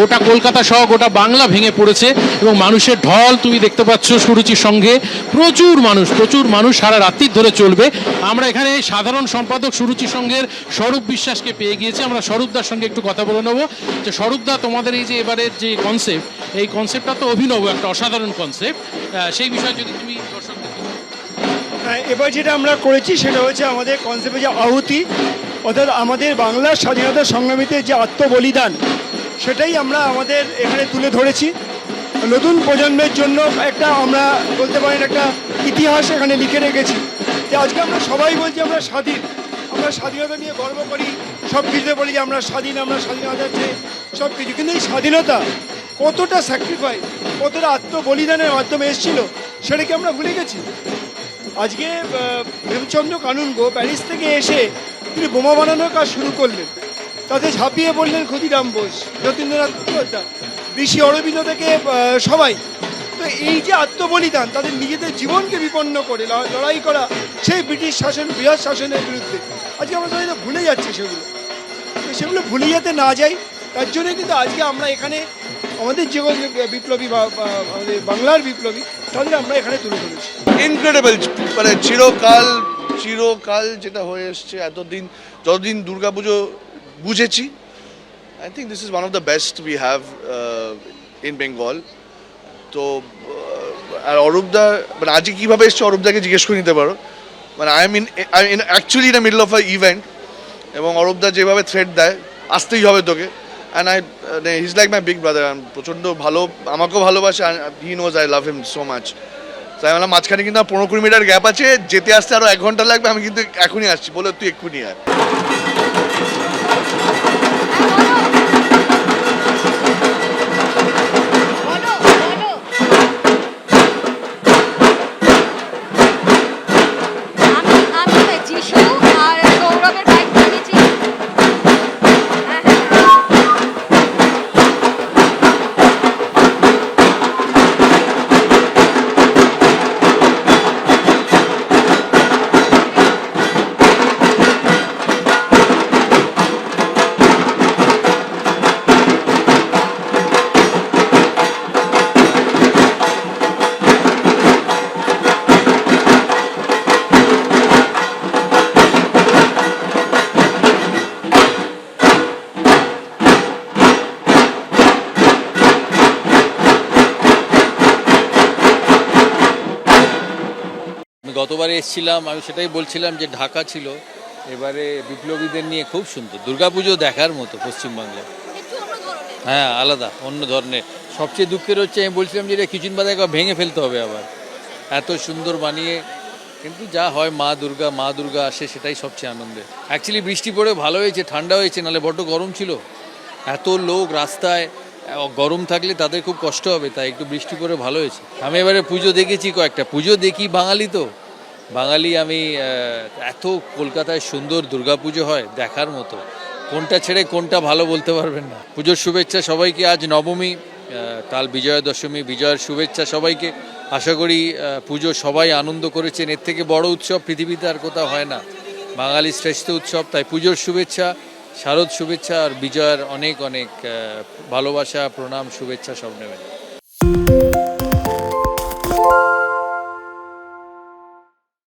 গোটা কলকাতা সহ গোটা বাংলা ভেঙে পড়েছে এবং মানুষের ঢল তুমি দেখতে পাচ্ছ সুরুচির সঙ্গে। প্রচুর মানুষ প্রচুর মানুষ সারা রাত্রির ধরে চলবে। আমরা এখানে সাধারণ সম্পাদক সুরুচির সঙ্গের স্বরূপ বিশ্বাসকে পেয়ে গিয়েছি। আমরা স্বরূপদার সঙ্গে একটু কথা বলে নেব। যে স্বরূপদা তোমাদের এই যে এবারের যে কনসেপ্ট এই কনসেপ্টটা তো অভিনব একটা অসাধারণ কনসেপ্ট সেই বিষয়ে যদি তুমি হ্যাঁ, এবার যেটা আমরা করেছি সেটা হচ্ছে আমাদের কনসেপ্টে যে আহুতি অর্থাৎ আমাদের বাংলার স্বাধীনতা সংগ্রামীদের যে আত্মবলিদান সেটাই আমরা আমাদের এখানে তুলে ধরেছি। নতুন প্রজন্মের জন্য একটা আমরা বলতে পারেন একটা ইতিহাস এখানে লিখে রেখেছি যে আজকে আমরা সবাই বলছি আমরা স্বাধীন। আমরা স্বাধীনতা নিয়ে গর্ব করি, সব কিছুতে বলি যে আমরা স্বাধীন, আমরা স্বাধীনতা চেয়ে সব কিছু। কিন্তু এই স্বাধীনতা কতটা স্যাক্রিফাইস কতটা আত্মবলিদানের মাধ্যমে এসেছিল সেটাকে আমরা ভুলে গেছি। আজকে হেমচন্দ্র কানুনগো প্যারিস থেকে এসে তিনি বোমা বানানোর কাজ শুরু করলেন। তাতে ঝাঁপিয়ে পড়লেন ক্ষুদিরাম বোস, যতীন্দ্রনাথ মুখোপাধ্যায়, ঋষি অরবিন্দ থেকে সবাই। তো এই যে আত্মবলিদান, তাদের নিজেদের জীবনকে বিপন্ন করে লড়াই করা, সেই ব্রিটিশ শাসন, বৃহৎ শাসনের বিরুদ্ধে। আজকে আমরা সবাই ভুলে যাচ্ছি সেগুলো। তো সেগুলো ভুলে যেতে না যাই, তার জন্য কিন্তু আজকে আমরা এখানে আমাদের যে বিপ্লবী বা আমাদের বাংলার বিপ্লবী, তাদের আমরা এখানে তুলে ধরেছি। ইনক্রেডিবল মানে চিরকাল চিরকাল যেটা হয়ে এসছে, এতদিন, যতদিন দুর্গাপুজো বুঝেছি। I think this is one of the best we have in Bengal তো uh, আর অরূপদা মানে আজকে কীভাবে এসছে অরূপদাকে জিজ্ঞেস করে নিতে পারো? মানে I mean I in actually in middle of a event এবং অরূপদা যেভাবে থ্রেড দেয় আসতেই হবে তোকে। And I his like my big brother প্রচণ্ড ভালো আমাকেও ভালোবাসে he knows I love him so much তাই বললাম মাঝখানে কিন্তু আমার পনেরো কুড়ি মিটার গ্যাপ আছে যেতে আসতে আরও এক ঘণ্টা লাগবে আমি কিন্তু এখনই আসছি। বলে তুই এক্ষুনি আয়। গতবারে এসেছিলাম আমি সেটাই বলছিলাম যে ঢাকা ছিল। এবারে বিপ্লবীদের নিয়ে খুব সুন্দর। দুর্গাপুজো দেখার মতো পশ্চিমবাংলায়। হ্যাঁ আলাদা অন্য ধরনের। সবচেয়ে দুঃখের হচ্ছে আমি বলছিলাম যে এটা কিচেন বাদে একবার ভেঙে ফেলতে হবে আবার। এত সুন্দর বানিয়ে কিন্তু যা হয় মা দুর্গা মা দুর্গা আসে সেটাই সবচেয়ে আনন্দের। অ্যাকচুয়ালি বৃষ্টি পড়ে ভালো হয়েছে ঠান্ডা হয়েছে নাহলে বড্ড গরম ছিল। এত লোক রাস্তায় গরম থাকলে তাদের খুব কষ্ট হবে তাই একটু বৃষ্টি পড়ে ভালো হয়েছে। আমি এবারে পুজো দেখেছি কয়েকটা। পুজো দেখি বাঙালি তো। বাঙালি আমি এত কলকাতায় সুন্দর দুর্গাপুজো হয় দেখার মতো, কোনটা ছেড়ে কোনটা ভালো বলতে পারবেন না। পুজোর শুভেচ্ছা সবাইকে, আজ নবমী কাল বিজয়া দশমী বিজয়ের শুভেচ্ছা সবাইকে। আশা করি পুজো সবাই আনন্দ করেছেন, এর থেকে বড় উৎসব পৃথিবীতে আর কোথাও হয় না। বাঙালির শ্রেষ্ঠ উৎসব, তাই পুজোর শুভেচ্ছা, শারদ শুভেচ্ছা আর বিজয়ের অনেক অনেক ভালোবাসা, প্রণাম, শুভেচ্ছা সব নেবেন।